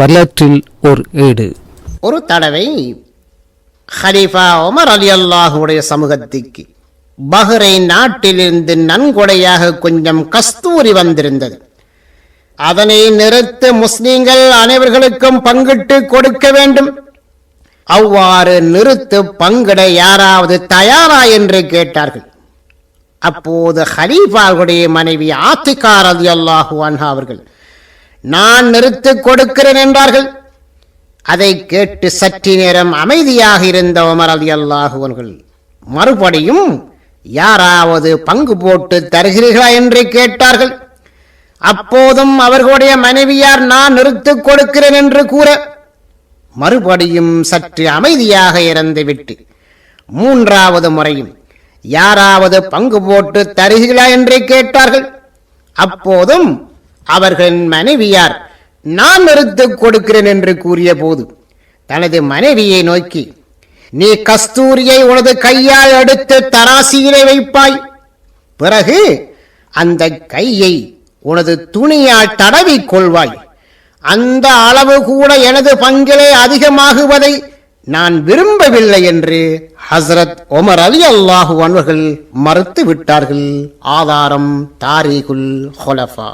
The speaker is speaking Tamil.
வரலாற்றில் ஓர் ஏடு ஒரு தடவை ஹலீஃபா உமர் அலி அல்லாஹுடைய சமூகத்திற்கு பஹ்ரை நாட்டிலிருந்து நன்கொடையாக கொஞ்சம் கஸ்தூரி வந்திருந்தது. அதனை நிறுத்த முஸ்லீம்கள் அனைவர்களுக்கும் பங்கிட்டு கொடுக்க வேண்டும். அவ்வாறு நிறுத்து பங்கிட யாராவது தயாரா என்று கேட்டார்கள். அப்போது ஹலீஃபாவுடைய மனைவி ஆத்திகார் அலி அல்லாஹு அன்ஹா அவர்கள் நான் நிறுத்து கொடுக்கிறேன் என்றார்கள். அதை கேட்டு சற்று நேரம் அமைதியாக இருந்த உமர் அலி அல்லாஹுவர்கள் மறுபடியும் யாராவது பங்கு போட்டு தருகிறீர்களா? என்று கேட்டார்கள். அப்போதும் அவர்களுடைய மனைவியார் நான் நிறுத்து கொடுக்கிறேன் என்று கூற. மறுபடியும் சற்று அமைதியாக இறந்துவிட்டு மூன்றாவது முறையும் யாராவது பங்கு போட்டு தருகிறா என்று கேட்டார்கள். அப்போதும் அவர்களின் மனைவியார் நான் நிறுத்து கொடுக்கிறேன் என்று கூறிய போது தனது மனைவியை நோக்கி நீ கஸ்தூரியை உனது கையால் எடுத்து தராசியிலே வைப்பாய். பிறகு அந்த கையை உனது துணியால் தடவிக் கொள்வாய். அந்த அளவு கூட எனது பங்கிலே அதிகமாகுவதை நான் விரும்பவில்லை என்று ஹசரத் ஒமர் அலி அல்லாஹு அவர்கள் மறுத்து விட்டார்கள். ஆதாரம் தாரீகுல் ஹொலஃபா.